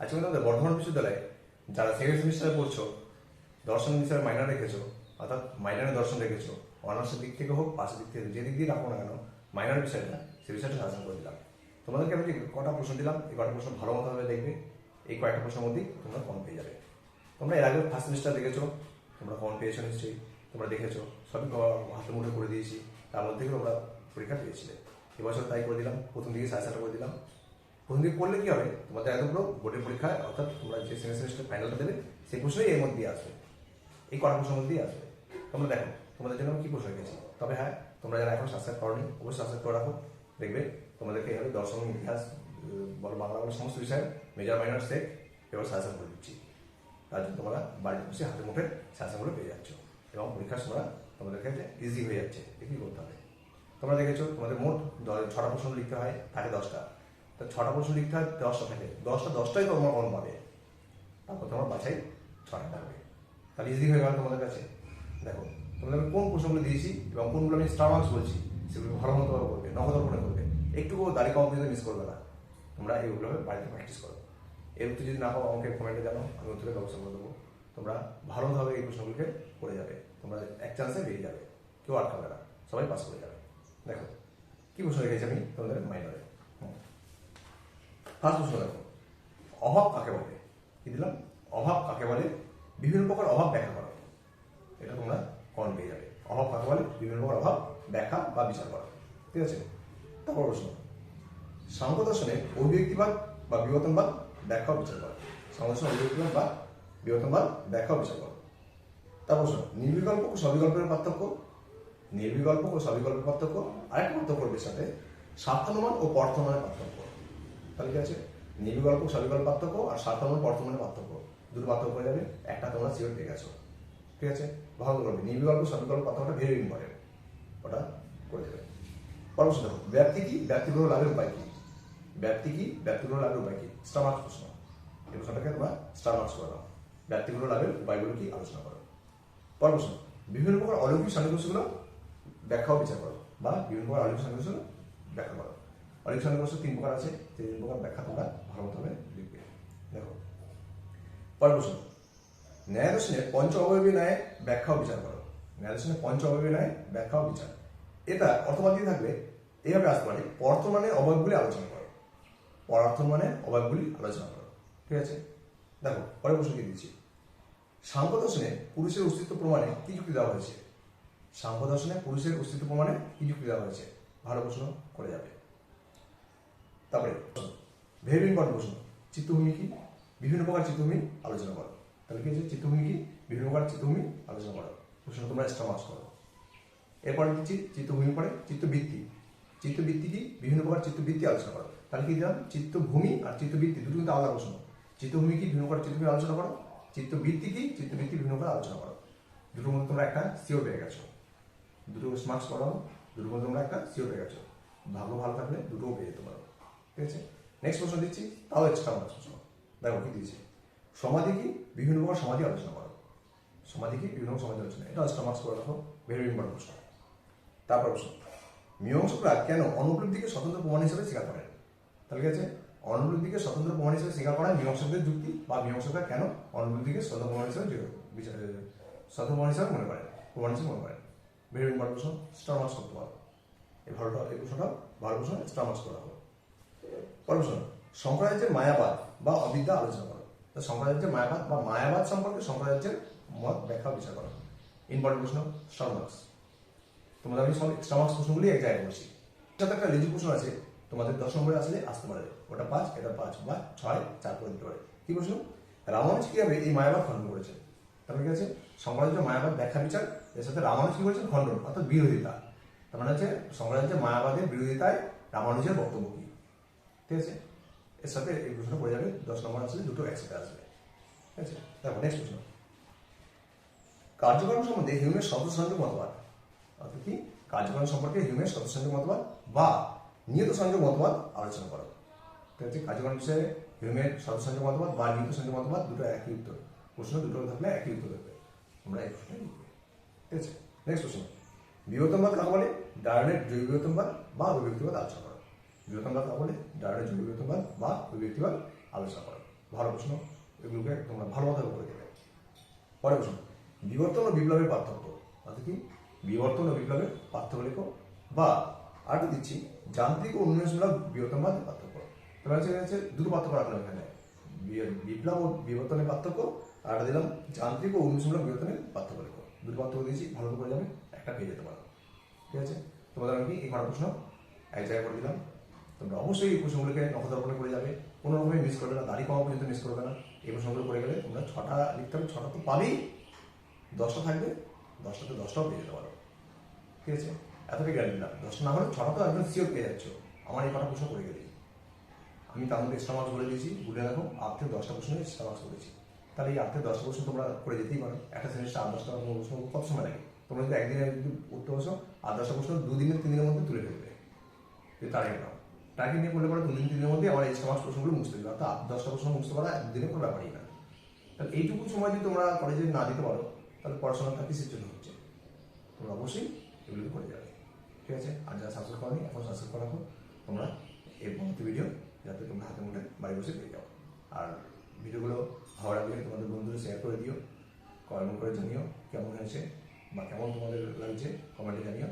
আজকে আমাদের বর্ধমান বিশ্ববিদ্যালয়ে যারা সেকেন্ড সেমিস্টারে পড়ছো, দর্শন বিষয়ে মাইনার রেখেছো, অর্থাৎ মাইনারে দর্শন রেখেছো অনার্সের দিক থেকে হোক পাশের দিক থেকে যে দিক দিয়ে রাখো না কেন মাইনার বিষয়টা, সে বিষয়টা সাজেশন করে দিলাম। তোমাদেরকে আমি কটা প্রশ্ন দিলাম, এই কটা প্রশ্ন ভালো মতো ভাবে দেখবে, এই কয়েকটা প্রশ্নের মধ্যেই তোমরা কম পেয়ে যাবে। তোমরা এর আগে ফার্স্ট সেমিস্টার দেখেছ, তোমরা কম পেয়েছ নিশ্চয়ই, তোমরা দেখেছ, সবই হাতে মুঠে করে দিয়েছি, তার মধ্যে তোমরা পরীক্ষা পেয়েছিলে এবছর তাই করে দিলাম, প্রথম দিকে সাজেশনটা করে দিলাম। দিকে করলে কি হবে? তোমাদের পুরো বোর্ডের পরীক্ষায় অর্থাৎ তোমরা যে সেমিস্টার ফাইনালটা দেবে, সেই প্রশ্নই এর মধ্যে আসবে। এই কটা প্রশ্নের মধ্যেই আসবে। তোমরা দেখো, তোমাদের জন্য আমি কি প্রশ্ন রেখেছি? তবে হ্যাঁ তোমরা যারা এখন সাবস্ক্রাইব করনি, অবশ্যই সাবস্ক্রাইব করে রাখো। দেখবে তোমাদেরকে এভাবে দর্শন, ইতিহাস বলো, বাংলা, বলো সমস্ত বিষয়ে মেজর মাইনর সেট এবার সাজেশন করে দিচ্ছি। তার জন্য তোমরা বাড়িতে বসে হাতে মুঠে সাজেশনগুলো পেয়ে যাচ্ছ। এবং পরীক্ষার সময় তোমাদের ক্ষেত্রে ইজি হয়ে যাচ্ছে কি করতে হবে। তোমরা দেখেছ, তোমাদের মোট ছটা প্রশ্ন লিখতে হয়, থাকে দশটা। তো ছটা প্রশ্ন লিখতে হয়, দশটা থাকে। দশটা, দশটাই তোমার কম পাবে। তারপর তোমার বাছাই ছটা থাকবে তাহলে ইজি হয়ে গেল তোমাদের কাছে। দেখো, তোমাদের আমি কোন প্রশ্নগুলো দিয়েছি এবং কোনগুলো আমি স্টার মার্কস বলছি, সেগুলো ভালো মতো করবে নগদর্পণে করবে। একটু দাড়ি কম কিন্তু মিস করবে না। তোমরা এইগুলো বাড়িতে প্র্যাকটিস করো। এর উত্তর যদি না পাও, আমাকে কমেন্টে জানো আমি উত্তরের ব্যবস্থা করে দেবো। তোমরা ভালোভাবে এই প্রশ্নগুলোকে করে যাবে। তোমরা এক চান্সে বেরিয়ে যাবে। কেউ আটকাবে না। সবাই পাস করে যাবে। দেখো, কি প্রশ্ন রেখেছি আমি তোমাদের মাইনরে ফার্স্ট প্রশ্ন দেখো অভাব কাকে বলে? কি দিলাম? অভাব কাকে বলে? বিভিন্ন প্রকার অভাব ব্যাখ্যা করো। এটা তোমরা কমন পেয়ে যাবে। অভাব কাকে বলে? বিভিন্ন প্রকার অভাব ব্যাখ্যা বা বিচার করো। ঠিক আছে? তারপর প্রশ্ন। সাংখ্য দর্শনে অভিব্যক্তিবাদ বা বিবর্তনবাদ ব্যাখ্যা বিচার করো। সাংখ্য দর্শনে অভিব্যক্তিবাদ বা বিবর্তনবাদ ব্যাখ্যা বিচার করো। তারপর প্রশ্ন। নির্বিকল্প ও সবিকল্পের পার্থক্য? নির্বিকল্প ও সবিকল্পের পার্থক্য? আরেকটা পার্থক্য সাথে। স্বার্থানুমান ও বর্তমানের পার্থক্য। তাহলে কি আছে নির্বিকল্প সবিকল্প পার্থক্য আর স্বার্থানুমান বর্তমানের পার্থক্য। দুটো পার্থক্য হয়ে যাবে, একটা তোমরা সিওর পেয়ে গেছো। ঠিক আছে? ভালো করবে নির্বিকল্প সবিকল্প পার্থক্যটা ভেরি ইম্পর্টেন্ট ওটা করে দেবে। প্রশ্ন দেখো। ব্যক্তি কি ব্যক্তিগত লাভের উপায় কি? ব্যক্তি কি ব্যক্তিগত লাভের উপায় কি? স্টার প্রশ্ন। এই প্রশ্নটাকে তোমরা স্টার মার্কস করে দাও। ব্যক্তিগত লাভের উপায়গুলো কি আলোচনা করো। প্রশ্ন। বিভিন্ন প্রকার অলৌকিক সন্নিবেশগুলো ব্যাখ্যা ও বিচার করো বা বিভিন্ন প্রকার অলৌকিক সন্নিবেশগুলো ব্যাখ্যা করো। অলৌকিক সন্নিবেশ তিন প্রকার আছে তিন প্রকার ব্যাখ্যা তোমরা ভালো মতো লিখবে দেখো। পরের প্রশ্ন। ন্যায় দর্শনে পঞ্চ অবয়বী ন্যায় ব্যাখ্যা বিচার করো। ন্যায় দর্শনে পঞ্চ অবয়বী ন্যায় ব্যাখ্যা বিচার। এটা অর্থবাদ দিয়ে থাকবে, এইভাবে আসতে পারে, বর্তমানে অবয়বগুলি আলোচনা করো। পরার্থমানের অবয়বগুলি আলোচনা করো। ঠিক আছে? দেখো, পরের প্রশ্ন কি দিচ্ছি। সাংখ্য পুরুষের অস্তিত্ব প্রমাণে কি যুক্তি দেওয়া হয়েছে? সাংখ্য দর্শনে পুরুষের অস্তিত্ব প্রমাণে কি যুক্তি দেওয়া হয়েছে? ভালো প্রশ্ন, করে যাবে। তারপরে ভেরি ইম্পর্টেন্ট প্রশ্ন চিত্তভূমি কি বিভিন্ন প্রকার চিত্তভূমি আলোচনা করো। তাহলে কি হচ্ছে চিত্তভূমি কি বিভিন্ন প্রকার চিত্তভূমি আলোচনা করো। প্রশ্ন, তোমরা এক্সট্রা করো। এরপরে দিচ্ছি চিত্তভূমি পরে চিত্তবৃত্তি। চিত্তবৃত্তি কি? বিভিন্ন প্রকার চিত্তবৃত্তি আলোচনা করো। তাহলে কি দিলাম? চিত্তভূমি আর চিত্তবৃত্তি দুটো কিন্তু আলাদা প্রশ্ন। চিত্তভূমি কি? বিভিন্ন প্রকার চিত্তভূমি আলোচনা করো। চিত্তবৃত্তি কি? চিত্তবৃত্তি বিভিন্ন প্রকার আলোচনা করো। দুটোর মধ্যে তোমরা একটা সিওর পেয়ে গেছো। দুটো মার্কস করাও দুটোর মধ্যে তোমরা একটা সিওর পেয়ে গেছো। ভাগ্য ভালো থাকলে দুটোও পেয়ে যেতে পারো। ঠিক আছে? নেক্সট প্রশ্ন দিচ্ছি, তাও এক্সট্রা মার্কস প্রশ্ন। দেখো কি দিয়েছে? সমাধি কি? বিভিন্ন প্রকার সমাধি আলোচনা করো। সমাধি কি? বিভিন্ন সমাধি আলোচনা। এটা এক্সট্রা মার্কস করে রাখো ভেরি ইম্পর্টেন্ট প্রশ্ন তারপর প্রশ্ন। মীমাংসকরা কেন অনুপলব্ধিকে স্বতন্ত্র প্রমাণ হিসেবে স্বীকার করেন তাহলে কি আছে? অনুপলব্ধিকে স্বতন্ত্র প্রমাণ হিসেবে স্বীকার করা মীমাংসকদের যুক্তি, বা মীমাংসকরা কেন অনুপলব্ধিকে স্বতন্ত্র প্রমাণ হিসেবে স্বতন্ত্র প্রমাণ হিসেবে মনে করেন প্রমাণ হিসেবে মনে করেন ভেরি ইম্পর্টেন্ট প্রশ্ন স্টার মার্কস করতে পারো। এই ভালোটা এই প্রশ্নটা ভালো প্রশ্ন স্টার মার্কস করা হবে। পরের শঙ্করাচার্যের মায়াবাদ বা অবিদ্যা আলোচনা করো। তো শঙ্করাচার্যের মায়াবাদ বা মায়াবাদ সম্পর্কে শঙ্করাচার্যের মত ব্যাখ্যা বিচার করো। ইম্পর্টেন্ট প্রশ্ন মার্কস তোমাদের আমি সব প্রশ্নগুলি এক জায়গায় বলছি সাথে একটা লেজু প্রশ্ন আছে, তোমাদের দশ নম্বরে আসলে আসতে পারে। ওটা পাঁচ, এটা পাঁচ বা ছয়, চার করে দিতে পারে। কি প্রশ্ন? রামানুজ কীভাবে এই মায়াবাদ খণ্ডন করেছেন তারপরে কি আছে? শঙ্করাচার্য মায়াবাদ ব্যাখ্যা বিচার, এর সাথে রামানুজ কি করেছেন খণ্ডন, অর্থাৎ বিরোধিতা। তার মানে হচ্ছে শঙ্করাচার্য মায়াবাদের বিরোধিতায় রামানুজের বক্তব্য কি? ঠিক আছে? এর সাথে এই প্রশ্নটা পড়ে যাবে, দশ নম্বর আসলে দুটো একসাথে আসবে। ঠিক আছে? দেখো নেক্সট প্রশ্ন। কার্যক্রম সম্বন্ধে হিউমের শব্দসংযোগ মতবাদ। অর্থাৎ কি? কার্যক্রম সম্পর্কে হিউমের শব্দসংযোগ মতবাদ বা নিয়ত সংযোগ মতবাদ আলোচনা করো। ঠিক আছে? কার্যক্রম বিষয়ে হিউমের শব্দসংযোগ মতবাদ বা নিয়ত সংযোগ মতবাদ দুটো একই উত্তর। প্রশ্ন দুটো থাকলে একই উত্তর দেবে। তোমরা এই প্রশ্নটা ঠিক আছে? নেক্সট প্রশ্ন। বিবর্তনবাদ কাকে বলে? ডায়নের জৈব বিবর্তনবাদ বা অভিব্যক্তিবাদ আলোচনা কাকে বলে ডায়নের জৈব বিবর্তনবাদ বা অভিব্যক্তিবাদ আলোচনা করো ভালো প্রশ্ন, এগুলোকে তোমরা ভালোভাবে করে দেবে পরের প্রশ্ন, বিবর্তন ও বিপ্লবের পার্থক্য অর্থাৎ কি? বিবর্তন ও বিপ্লবের পার্থক্য লেখো। বা আরেকটা দিচ্ছি, যান্ত্রিক ও উন্নয়নমূলক বিবর্তনবাদ পার্থক্য। তোমার হচ্ছে হচ্ছে দুটো পার্থক্য রাখলাম এখানে। বিপ্লব ও বিবর্তনের পার্থক্য, আর দিলাম, যান্ত্রিক ও উন্নয়নমূলক বিবর্তনের পার্থক্য লেখো। দুটো পার্থক্য দিয়েছি, ভালো করে যাবে, একটা পেয়ে যেতে পারো। ঠিক আছে? তোমাদের আমি কি এই কটা প্রশ্ন এক জায়গায় করে দিলাম। তোমরা অবশ্যই এই প্রশ্নগুলোকে নখদর্পণে করে যাবে। কোনো রকমে মিস করবে না দাঁড়িয়ে পাওয়া পর্যন্ত মিস করবে না। এই প্রশ্নগুলো করে গেলে তোমরা ছটা লিখতে হবে, ছটা তো পাবেই। দশটা থাকবে, দশটাতে দশটাও পেয়ে যেতে পারো। ঠিক আছে? এতটাই গ্যারান্টি না দশটা না হলে ছটা তো একদম সিওর পেয়ে যাচ্ছ। আমার এই কটা প্রশ্ন করে গেলেই আমি তার মধ্যে এক্সট্রা মার্কস বলে দিয়েছি। ভুলে রাখো, আট থেকে দশটা প্রশ্ন এক্সট্রা মার্কস করেছি। তাহলে এই আট থেকে দশটা প্রশ্ন তোমরা করে যেতেই পারো। একটা সেমিস্টার আট, দশটা প্রশ্ন কত সময় লাগে। তোমরা যদি একদিনে উঠতে বসো আট, দশটা প্রশ্ন দুদিনের তিন দিনের মধ্যে তুলে ফেলবে। টার্গেট নাও। টার্গেট নিয়ে করলে পরে দুদিন তিন দিনের মধ্যে আমার এক্সট্রা মার্কস প্রশ্নগুলো মুছতে দিবে। অর্থাৎ দশটা প্রশ্ন মুছতে পারা একদিনে কোনো ব্যাপারই না। তাহলে এইটুকু সময় যদি তোমরা কলেজে না দিতে পারো, তাহলে পড়াশোনাটা কিসের জন্য হচ্ছে? তোমরা অবশ্যই এগুলো করে যাবে। ঠিক আছে? আর যারা সাবস্ক্রাইব করনি, এখন সাবস্ক্রাইব করা রাখো। তোমরা এই পরবর্তী ভিডিও যাতে তোমরা হাতে মুঠে বাড়ি বসে পেয়ে যাও। আর ভিডিওগুলো ভালো লাগলে তোমাদের বন্ধুদের শেয়ার করে দিও। কমেন্ট করে জানিও কেমন হয়েছে বা কেমন তোমাদের লাগছে কমেন্টে জানিও।